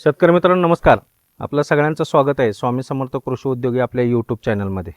शेतकरी मित्रांनो नमस्कार. आपलं सगळ्यांचं स्वागत आहे. स्वामी समर्थ कृषी उद्योगी आपल्या यूट्यूब चॅनलमध्ये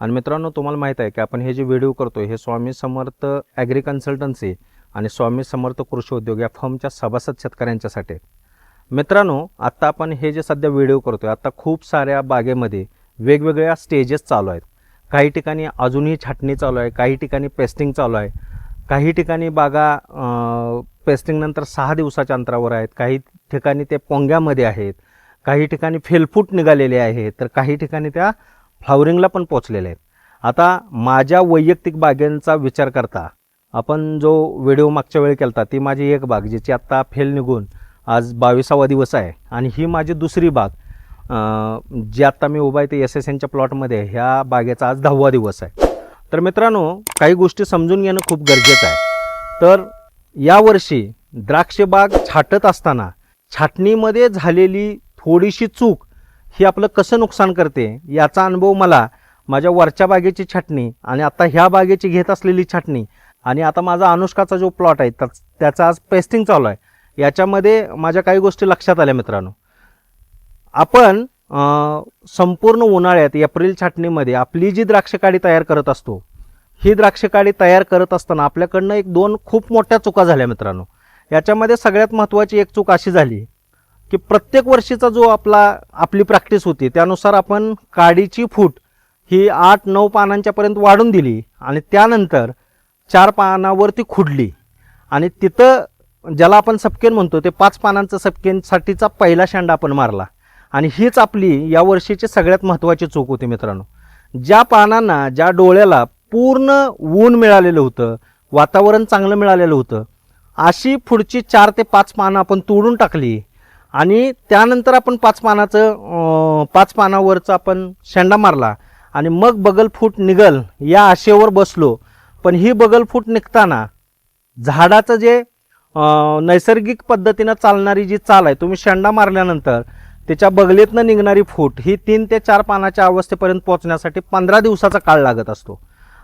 आणि मित्रांनो तुम्हाला माहीत आहे की आपण हे जे व्हिडिओ करतो हे स्वामी समर्थ ॲग्री कन्सल्टन्सी आणि स्वामी समर्थ कृषी उद्योग या फर्मच्या सभासद शेतकऱ्यांच्यासाठी मित्रांनो आत्ता आपण हे जे सध्या व्हिडिओ करतोय आत्ता खूप साऱ्या बागेमध्ये वेगवेगळ्या स्टेजेस चालू आहेत. काही ठिकाणी अजूनही छाटणी चालू आहे काही ठिकाणी पेस्टिंग चालू आहे. काही ठिकाणी बागा पेस्टिंगनंतर सहा दिवसाच्या अंतरावर आहेत. काही ठिकाणी ते पोंग्यामध्ये आहेत. काही ठिकाणी फेलफूट निघालेले आहेत. तर काही ठिकाणी त्या फ्लावरिंगला पण पोचलेल्या आहेत. आता माझ्या वैयक्तिक बागेंचा विचार करता आपण जो व्हिडिओ मागच्या वेळी केला ती माझी एक बाग जिची आत्ता फेल निघून आज बावीसावा दिवस आहे. आणि ही माझी दुसरी बाग जी आत्ता मी उभा आहे ते एस एस एनच्या प्लॉटमध्ये आहे. ह्या बागेचा आज दहावा दिवस आहे. तर मित्रांनो काही गोष्टी समजून घेणं खूप गरजेचं आहे. तर यावर्षी द्राक्षबाग छाटत असताना छाटणीमध्ये झालेली थोडीशी चूक ही आपलं कसं नुकसान करते याचा अनुभव मला माझ्या वरच्या बागेची छाटणी आणि आता ह्या बागेची घेत असलेली छाटणी आणि आता माझा अनुष्काचा जो प्लॉट आहे त्याचा आज पेस्टिंग चालू आहे. याच्यामध्ये माझ्या काही गोष्टी लक्षात आल्या मित्रांनो. आपण संपूर्ण उन्हाळ्यात एप्रिल छाटणीमध्ये आपली जी द्राक्षकाडी तयार करत असतो ही द्राक्ष काडी तयार करत असताना आपल्याकडनं एक दोन खूप मोठ्या चुका झाल्या मित्रांनो. याच्यामध्ये सगळ्यात महत्त्वाची एक चूक अशी झाली की प्रत्येक वर्षीचा जो आपला आपली प्रॅक्टिस होती त्यानुसार आपण काडीची फूट ही आठ नऊ पानांच्यापर्यंत वाढून दिली आणि त्यानंतर चार पानावरती खुडली. आणि तिथं ज्याला आपण सपकेन म्हणतो ते पाच पानांचं सपकेनसाठीचा पहिला शेंडा आपण मारला. आणि हीच आपली या वर्षीची सगळ्यात महत्त्वाची चूक होती मित्रांनो. ज्या पानांना ज्या डोळ्याला पूर्ण ऊन मिळालेलं होतं वातावरण चांगलं मिळालेलं होतं. अशी पुढची चार ते पाच पानं आपण तोडून टाकली आणि त्यानंतर आपण पाच पानाचं पाच पानावरचं आपण शेंडा मारला आणि मग बगलफूट निघल या आशेवर बसलो. पण ही बगलफूट निघताना झाडाचं जे नैसर्गिक पद्धतीनं चालणारी जी चाल आहे तुम्ही शेंडा मारल्यानंतर त्याच्या बगलेतनं निघणारी फूट ही तीन ते चार पानाच्या अवस्थेपर्यंत पोहोचण्यासाठी पंधरा दिवसाचा काळ लागत असतो.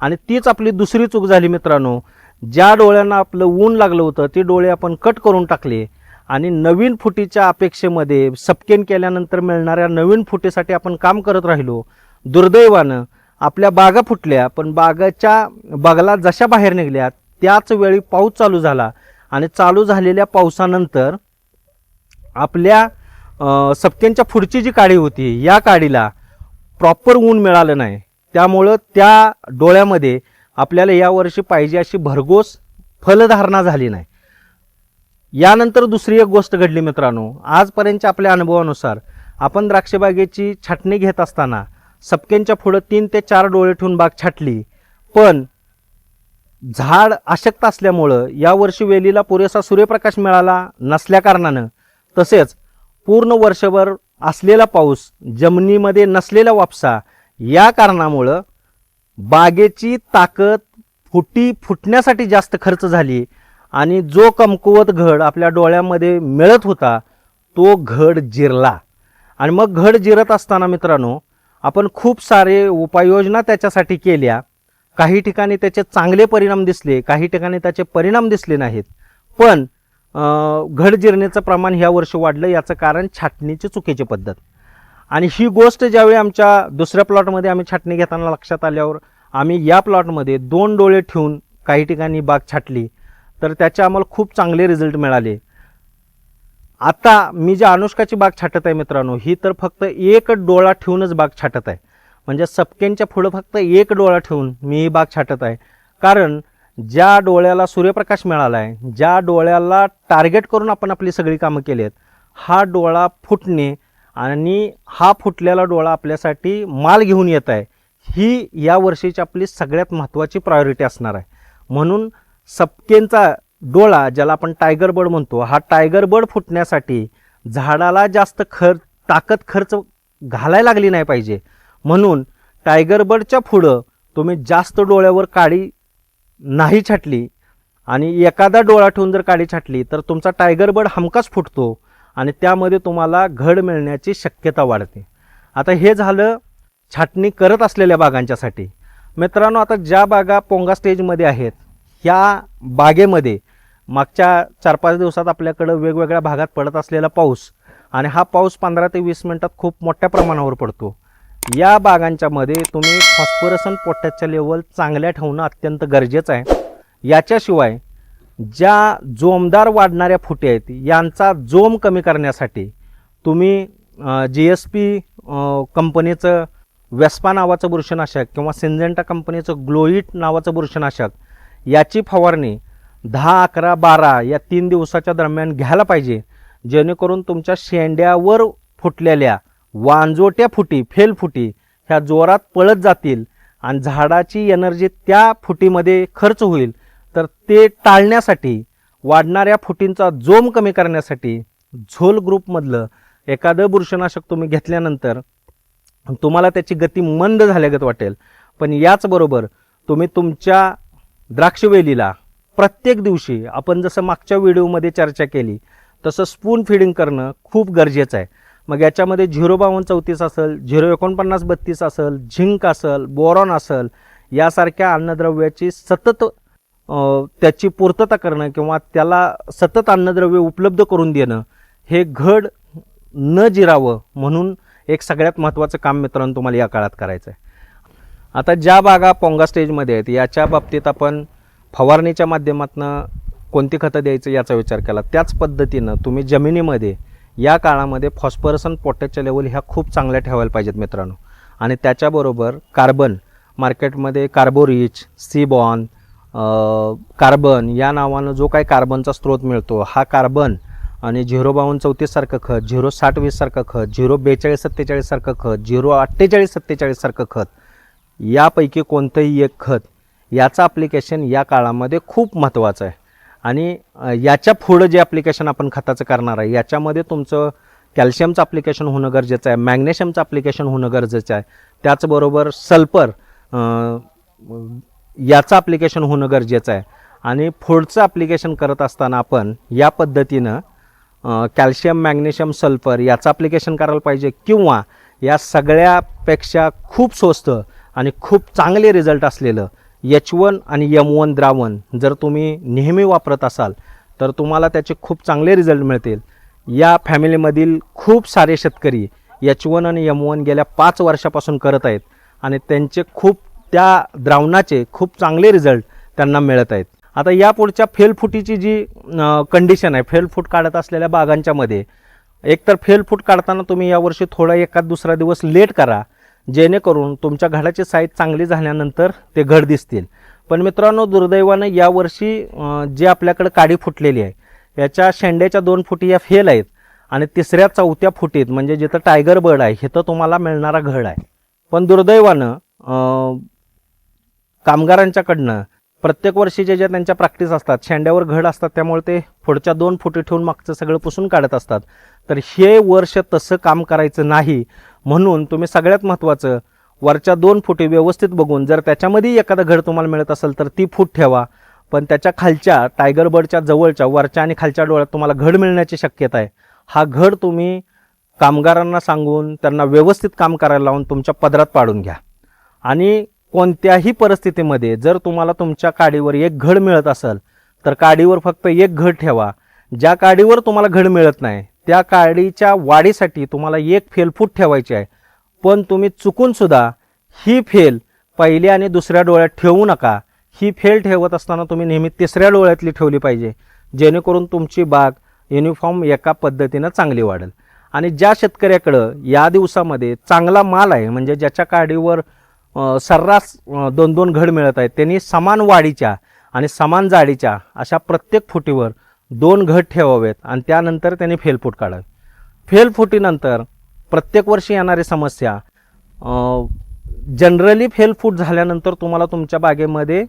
आणि तीच आपली दुसरी चूक झाली मित्रांनो. ज्या डोळ्यांना आपलं ऊन लागलं होतं ते डोळे आपण कट करून टाकले आणि नवीन फुटीच्या अपेक्षेमध्ये सपकेन केल्यानंतर मिळणाऱ्या नवीन फुटीसाठी आपण काम करत राहिलो. दुर्दैवानं आपल्या बागा फुटल्या पण बागाच्या बागला जशा बाहेर निघल्या त्याच वेळी पाऊस चालू झाला आणि चालू झालेल्या पावसानंतर आपल्या सपकेनच्या पुढची जी काडी होती या काडीला प्रॉपर ऊन मिळालं नाही. त्यामुळं त्या डोळ्यामध्ये आपल्याला यावर्षी पाहिजे अशी भरघोस फलधारणा झाली नाही. यानंतर दुसरी एक गोष्ट घडली मित्रांनो. आजपर्यंतच्या आपल्या अनुभवानुसार आपण द्राक्षबागेची छाटणी घेत असताना सपकेंच्या पुढं तीन ते चार डोळे ठेवून बाग छाटली. पण झाड अशक्त असल्यामुळं यावर्षी वेलीला पुरेसा सूर्यप्रकाश मिळाला नसल्याकारणानं तसेच पूर्ण वर्षभर असलेला पाऊस जमिनीमध्ये नसलेला वापसा या कारणामुळं बागेची ताकद फुटी फुटण्यासाठी जास्त खर्च झाली आणि जो कमकुवत घड आपल्या डोळ्यामध्ये मिळत होता तो घड जिरला. आणि मग घड जिरत असताना मित्रांनो आपण खूप सारे उपाययोजना त्याच्यासाठी केल्या. काही ठिकाणी त्याचे चांगले परिणाम दिसले काही ठिकाणी त्याचे परिणाम दिसले नाहीत. पण घड जिरण्याचं प्रमाण ह्या वर्षी वाढलं याचं कारण छाटणीची चुकीची पद्धत. आणि ही गोष्ट ज्यावेळी आमच्या दुसऱ्या प्लॉटमध्ये आम्ही छाटणी घेताना लक्षात आल्यावर आम्ही या प्लॉटमध्ये दोन डोळे ठेवून काही ठिकाणी बाग छाटली तर त्याचे आम्हाला खूप चांगले रिझल्ट मिळाले. आता मी ज्या अनुष्काची बाग छाटत आहे मित्रांनो ही तर फक्त एक डोळा ठेवूनच बाग छाटत आहे. म्हणजे सपकेनच्या पुढं फक्त एक डोळा ठेवून मी ही बाग छाटत आहे. कारण ज्या डोळ्याला सूर्यप्रकाश मिळाला आहे ज्या डोळ्याला टार्गेट करून आपण आपली सगळी कामं केली आहेत हा डोळा फुटणे आणि हा फुटलेला डोळा आपल्यासाठी माल घेऊन येत आहे. ही या वर्षीची आपली सगळ्यात महत्त्वाची प्रायोरिटी असणार आहे. म्हणून सपकेंचा डोळा ज्याला आपण टायगर बर्ड म्हणतो हा टायगर बर्ड फुटण्यासाठी झाडाला जास्त खर्च ताकद खर्च घालायला लागली नाही पाहिजे. म्हणून टायगर बर्डच्या पुढं तुम्ही जास्त डोळ्यावर काडी नाही छाटली आणि एखादा डोळा ठेवून जर काडी छाटली तर तुमचा टायगर बर्ड हमकाच फुटतो. आणि त्यामध्ये तुम्हाला घड मिळण्याची शक्यता वाढते. आता हे झालं छाटणी करत असलेल्या बागांच्यासाठी. मित्रांनो आता ज्या बागा पोंगा स्टेजमध्ये आहेत ह्या बागेमध्ये मागच्या चार पाच दिवसात आपल्याकडं वेगवेगळ्या भागात पडत असलेला पाऊस आणि हा पाऊस पंधरा ते वीस मिनटात खूप मोठ्या प्रमाणावर पडतो. या बागांच्यामध्ये तुम्ही फॉस्फरस आणि पोटॅशच्या लेवल चांगल्या ठेवणं अत्यंत गरजेचं आहे. याच्याशिवाय ज्या जोमदार वाढणाऱ्या फुटे आहेत यांचा जोम कमी करण्यासाठी तुम्ही जी एस पी कंपनीचं वेस्पा नावाचं बुरशनाशक किंवा सिंजेंटा कंपनीचं ग्लोईट नावाचं बुरशनाशक याची फवारणी दहा अकरा बारा या तीन दिवसाच्या दरम्यान घ्यायला पाहिजे. जेणेकरून तुमच्या शेंड्यावर फुटलेल्या वांजोट्या फुटी फेल फुटी ह्या जोरात पळत जातील आणि झाडाची एनर्जी त्या फुटीमध्ये खर्च होईल. तर ते टाळण्यासाठी वाढणाऱ्या फुटींचा जोम कमी करण्यासाठी झोल ग्रुपमधलं एखादं बुरशनाशक तुम्ही घेतल्यानंतर तुम्हाला त्याची गती मंद झाल्यागत वाटेल. पण याचबरोबर तुम्ही तुमच्या द्राक्षवेलीला प्रत्येक दिवशी आपण जसं मागच्या व्हिडिओमध्ये चर्चा केली तसं स्पून फिडिंग करणं खूप गरजेचं आहे. मग याच्यामध्ये झिरो बावन्न चौतीस असेल झिरो एकोणपन्नास बत्तीस असेल झिंक असेल बोरॉन असेल यासारख्या अन्नद्रव्याची सतत त्याची पूर्तता करणं किंवा त्याला सतत अन्नद्रव्य उपलब्ध करून देणं हे घड न जिरावं म्हणून एक सगळ्यात महत्त्वाचं काम मित्रांनो तुम्हाला या काळात करायचं आहे आता ज्या बागा पोंगा स्टेजमध्ये आहेत याच्या बाबतीत आपण फवारणीच्या माध्यमातून कोणती खतं द्यायचं याचा विचार केला. त्याच पद्धतीनं तुम्ही जमिनीमध्ये या काळामध्ये फॉस्फरस आणि पोटॅशच्या लेवल ह्या खूप चांगल्या ठेवायला पाहिजेत मित्रांनो. आणि त्याच्याबरोबर कार्बन मार्केटमध्ये कार्बोरिच सीबॉन कार्बन या नावानं जो काही कार्बनचा स्रोत मिळतो हा कार्बन आणि झिरो बावन्न चौतीससारखं खत झिरो साठ वीससारखं खत झिरो बेचाळीस सत्तेचाळीससारखं खत झिरो अठ्ठेचाळीस सत्तेचाळीससारखं खत यापैकी कोणतंही एक खत याचं ॲप्लिकेशन या काळामध्ये खूप महत्त्वाचं आहे. आणि याच्या पुढं जे ॲप्लिकेशन आपण खताचं करणार आहे याच्यामध्ये तुमचं कॅल्शियमचं ॲप्लिकेशन होणं गरजेचं आहे मॅग्नेशियमचं ॲप्लिकेशन होणं गरजेचं आहे. त्याचबरोबर सल्फर याचं ॲप्लिकेशन होणं गरजेचं आहे. आणि पुढचं ॲप्लिकेशन करत असताना आपण या पद्धतीनं कॅल्शियम मॅग्नेशियम सल्फर याचं ॲप्लिकेशन करायला पाहिजे किंवा या सगळ्यापेक्षा खूप स्वस्त आणि खूप चांगले रिझल्ट असलेलं एच वन आणि एम वन द्रावण जर तुम्ही नेहमी वापरत असाल तर तुम्हाला त्याचे खूप चांगले रिझल्ट मिळतील. या फॅमिलीमधील खूप सारे शेतकरी एच वन आणि एम वन गेल्या पाच वर्षापासून करत आहेत आणि त्यांचे खूप त्या द्रावणाचे खूप चांगले रिझल्ट त्यांना मिळत आहेत. आता या पुढच्या फेलफुटीची जी कंडिशन आहे फेलफूट काढत असलेल्या बागांच्यामध्ये एकतर फेलफूट काढताना तुम्ही यावर्षी थोडा एखाद दुसरा दिवस लेट करा जेणेकरून तुमच्या घडाची साईज चांगली झाल्यानंतर ते घड दिसतील. पण मित्रांनो दुर्दैवानं यावर्षी जे आपल्याकडे काडी फुटलेली आहे याच्या शेंड्याच्या दोन फुटी या फेल आहेत आणि तिसऱ्या चौथ्या फुटीत म्हणजे जिथं टायगर बर्ड आहे इथं तुम्हाला मिळणारा घड आहे. पण दुर्दैवानं कामगारांच्याकडनं प्रत्येक वर्षी जे त्यांच्या प्रॅक्टिस असतात शेंड्यावर घड असतात त्यामुळे ते पुढच्या दोन फुटी ठेवून मागचं सगळं पुसून काढत असतात. तर हे वर्ष तसं काम करायचं नाही म्हणून तुम्ही सगळ्यात महत्त्वाचं वरच्या दोन फुटी व्यवस्थित बघून जर त्याच्यामध्ये एखादं घड तुम्हाला मिळत असेल तर ती फूट ठेवा. पण त्याच्या खालच्या टायगर बर्डच्या जवळच्या वरच्या आणि खालच्या डोळ्यात तुम्हाला घड मिळण्याची शक्यता आहे. हा घड तुम्ही कामगारांना सांगून त्यांना व्यवस्थित काम करायला लावून तुमच्या पदरात पाडून घ्या. आणि कोणत्याही परिस्थितीमध्ये जर तुम्हाला तुमच्या काडीवर एक घड मिळत असेल तर काडीवर फक्त एक घड ठेवा. ज्या काडीवर तुम्हाला घड मिळत नाही त्या काडीच्या वाढीसाठी तुम्हाला एक फेलफूट ठेवायची आहे. पण तुम्ही चुकून सुद्धा ही फेल पहिल्या आणि दुसऱ्या डोळ्यात ठेवू नका. ही फेल ठेवत असताना तुम्ही नेहमी तिसऱ्या डोळ्यातली ठेवली पाहिजे. जेणेकरून तुमची बाग युनिफॉर्म एका पद्धतीनं चांगली वाढेल. आणि ज्या शेतकऱ्याकडं या दिवसामध्ये चांगला माल आहे म्हणजे ज्याच्या काडीवर सर्रास दोन दोन घड मिळत आहेत. त्यांनी समान वाढीच्या आणि समान जाडीच्या अशा प्रत्येक फुटीवर दोन घट ठेवावेत आणि त्यानंतर त्यांनी फेलफूट काढावे. फेलफुटीनंतर प्रत्येक वर्षी येणारी समस्या जनरली फेलफूट झाल्यानंतर तुम्हाला तुमच्या बागेमध्ये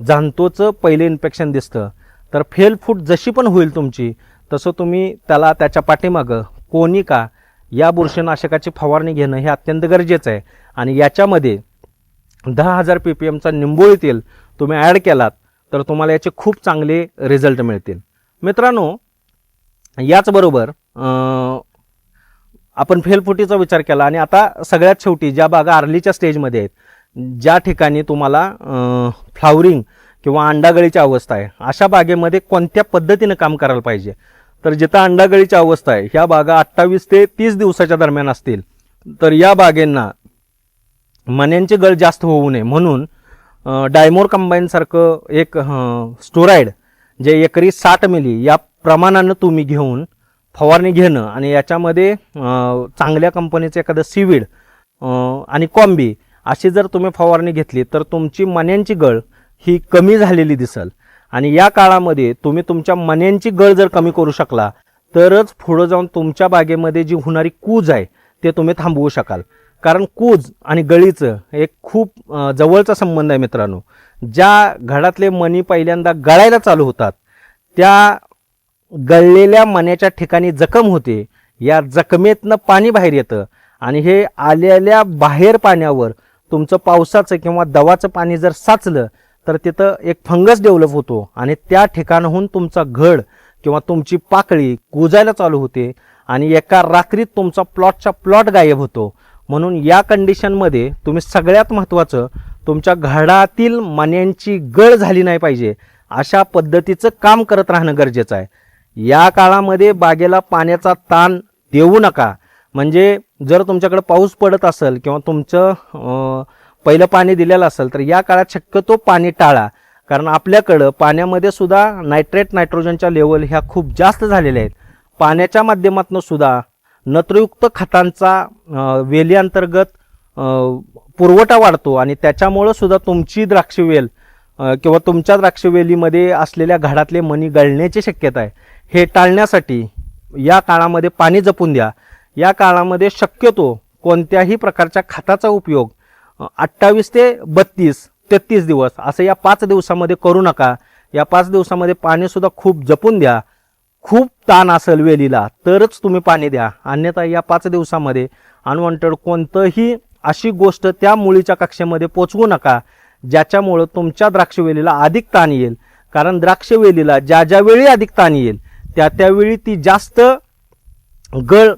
जांतोचं पहिले इन्फेक्शन दिसतं. तर फेलफूट जशी पण होईल तुमची तसं तुम्ही त्याला त्याच्या पाठीमागं कोनिका या बुरशीनाशकाची फवारणी घेणं हे अत्यंत गरजेचं आहे. आणि याच्यामध्ये दहा हजार पी पी एमचा निंबोळी तेल तुम्ही ॲड केलात तर तुम्हाला याचे खूप चांगले रिझल्ट मिळतील. मित्रांनो याचबरोबर आपण फेलफुटीचा विचार केला आणि आता सगळ्यात शेवटी ज्या बागा आर्लीच्या स्टेजमध्ये आहेत ज्या ठिकाणी तुम्हाला फ्लावरिंग किंवा अंडागळीची अवस्था आहे अशा बागेमध्ये कोणत्या पद्धतीनं काम करायला पाहिजे? तर जिथं अंडागळीची अवस्था आहे ह्या बागा अठ्ठावीस ते तीस दिवसाच्या दरम्यान असतील तर या बागेंना मण्यांची गळ जास्त होऊ नये. म्हणून डायमोर कंबाईनसारखं एक स्टोराईड जे एकरी साठ मिली या प्रमाणानं तुम्ही घेऊन फवारणी घेणं आणि याच्यामध्ये चांगल्या कंपनीचं एखादं सीवीड आणि कॉम्बी अशी जर तुम्ही फवारणी घेतली तर तुमची मण्यांची गळ ही कमी झालेली दिसल. आणि या काळामध्ये तुम्ही तुमच्या मण्यांची गळ जर कमी करू शकला तरच पुढं जाऊन तुमच्या बागेमध्ये जी होणारी कूज आहे ते तुम्ही थांबवू शकाल. कारण कूज आणि गळीचं एक खूप जवळचा संबंध आहे मित्रांनो. ज्या घडातले मणी पहिल्यांदा गळायला चालू होतात त्या गळलेल्या मण्याच्या ठिकाणी जखम होते या जखमेतनं पाणी बाहेर येतं आणि हे आलेल्या बाहेर पाण्यावर तुमचं पावसाचं किंवा दवाचं पाणी जर साचलं तर तिथं एक फंगस डेव्हलप होतो आणि त्या ठिकाणाहून तुमचा घड किंवा तुमची पाकळी कुजायला चालू होते आणि एका रात्रीत तुमचा प्लॉटचा प्लॉट गायब होतो. म्हणून या कंडिशनमध्ये तुम्ही सगळ्यात महत्त्वाचं तुमच्या घडातील मान्यांची गळ झाली नाही पाहिजे. अशा पद्धतीचं काम करत राहणं गरजेचं आहे. या काळामध्ये बागेला पाण्याचा ताण देऊ नका. म्हणजे जर तुमच्याकडे पाऊस पडत असेल किंवा तुमचं पहिलं पाणी दिलेलं असेल तर या काळात शक्यतो पाणी टाळा. कारण आपल्याकडं पाण्यामध्ये सुद्धा नायट्रेट नायट्रोजनच्या लेवल ह्या खूप जास्त झालेल्या आहेत. पाण्याच्या माध्यमातून सुद्धा नत्रयुक्त खतांचा वेलीअंतर्गत वेली अंतर्गत पुरवठा वाढतो आणि त्याच्यामुळं सुद्धा तुमची द्राक्षवेल किंवा तुमच्या द्राक्षवेलीमध्ये असलेल्या घडातले मणी गळण्याची शक्यता आहे. हे टाळण्यासाठी या काळामध्ये पाणी जपून द्या. या काळामध्ये शक्यतो कोणत्याही प्रकारच्या खताचा उपयोग अठ्ठावीस ते बत्तीस तेहतीस दिवस असं या पाच दिवसामध्ये करू नका. या पाच दिवसामध्ये पाणीसुद्धा खूप जपून द्या. खूप ताण असेल वेलीला तरच तुम्ही पाणी द्या. अन्यथा या पाच दिवसामध्ये अनवॉन्टेड कोणतंही अशी गोष्ट त्या मुळीच्या कक्षेमध्ये पोचवू नका ज्याच्यामुळं तुमच्या द्राक्षवेलीला अधिक ताण येईल. कारण द्राक्षवेलीला ज्या ज्या वेळी अधिक ताण येईल त्या त्यावेळी ती जास्त गळ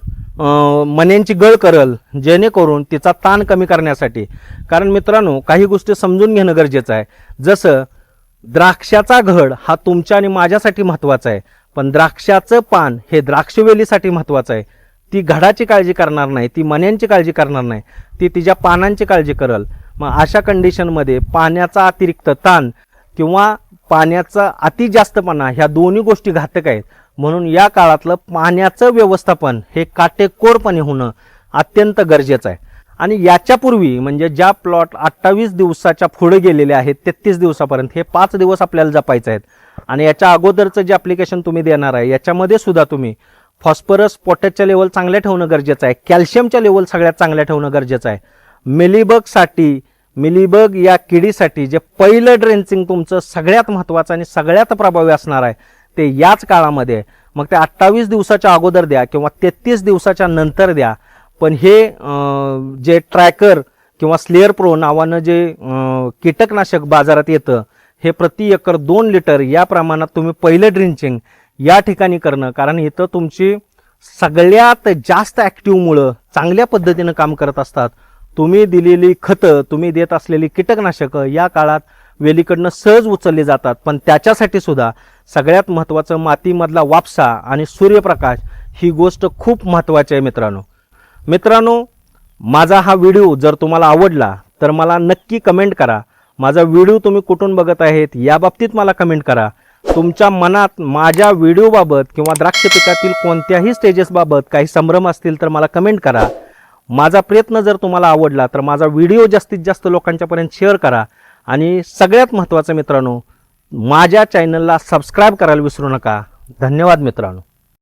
अं, मण्यांची गळ करल जेणेकरून तिचा ताण कमी करण्यासाठी. कारण मित्रांनो काही गोष्टी समजून घेणं गरजेचं आहे. जसं द्राक्षाचा घड हा तुमच्या आणि माझ्यासाठी महत्त्वाचा आहे. पण द्राक्षाचं पान हे द्राक्षवेलीसाठी महत्त्वाचं आहे. ती घडाची काळजी करणार नाही ती मण्यांची काळजी करणार नाही ती तिच्या पानांची काळजी करल. मग अशा कंडिशनमध्ये पाण्याचा अतिरिक्त ताण किंवा पाण्याचा अति जास्तपणा ह्या दोन्ही गोष्टी घातक आहेत. म्हणून या काळातलं पाण्याचं व्यवस्थापन हे काटेकोरपणे होणं अत्यंत गरजेचं आहे. आणि याच्यापूर्वी म्हणजे ज्या प्लॉट अठ्ठावीस दिवसाच्या पुढे गेलेले आहेत तेहतीस दिवसापर्यंत हे पाच दिवस आपल्याला जपायचे आहेत. आणि याच्या अगोदरचं जे ॲप्लिकेशन तुम्ही देणार आहे याच्यामध्ये सुद्धा तुम्ही फॉस्फरस पोटॅशच्या लेवल चांगल्या ठेवणं गरजेचं आहे. कॅल्शियमच्या लेवल सगळ्यात चांगल्या ठेवणं गरजेचं आहे. मिलीबगसाठी मिलीबग या किडीसाठी जे पहिलं ड्रेंचिंग तुमचं सगळ्यात महत्त्वाचं आणि सगळ्यात प्रभावी असणार आहे ते याच काळामध्ये मग ते अठ्ठावीस दिवसाच्या अगोदर द्या किंवा तेहतीस दिवसाच्या नंतर द्या. पण हे जे ट्रॅकर किंवा स्लेअर प्रो नावानं जे कीटकनाशक बाजारात येतं हे प्रति एकर दोन लिटर या प्रमाणात तुम्ही पहिलं ड्रिंचिंग या ठिकाणी करणं. कारण इथं तुमची सगळ्यात जास्त ॲक्टिव्हमुळं चांगल्या पद्धतीनं काम करत असतात. तुम्ही दिलेली खतं तुम्ही देत असलेली कीटकनाशकं या काळात वेलीकडनं सहज उचलली जातात. पण त्याच्यासाठी सुद्धा सगळ्यात महत्त्वाचं मातीमधला वापसा आणि सूर्यप्रकाश ही गोष्ट खूप महत्त्वाची आहे मित्रांनो. मित्रांनो माझा हा व्हिडिओ जर तुम्हाला आवडला तर मला नक्की कमेंट करा. माझा व्हिडिओ तुम्ही कुठून बघत आहेत याबाबतीत मला कमेंट करा. तुमच्या मनात माझ्या व्हिडिओबाबत किंवा द्राक्ष पिकातील कोणत्याही स्टेजेसबाबत काही संभ्रम असतील तर मला कमेंट करा. माझा प्रयत्न जर तुम्हाला आवडला तर माझा व्हिडिओ जास्तीत जास्त लोकांच्यापर्यंत शेअर करा. आणि सगळ्यात महत्त्वाचं मित्रांनो माझ्या चॅनलला सबस्क्राईब करायला विसरू नका. धन्यवाद मित्रांनो.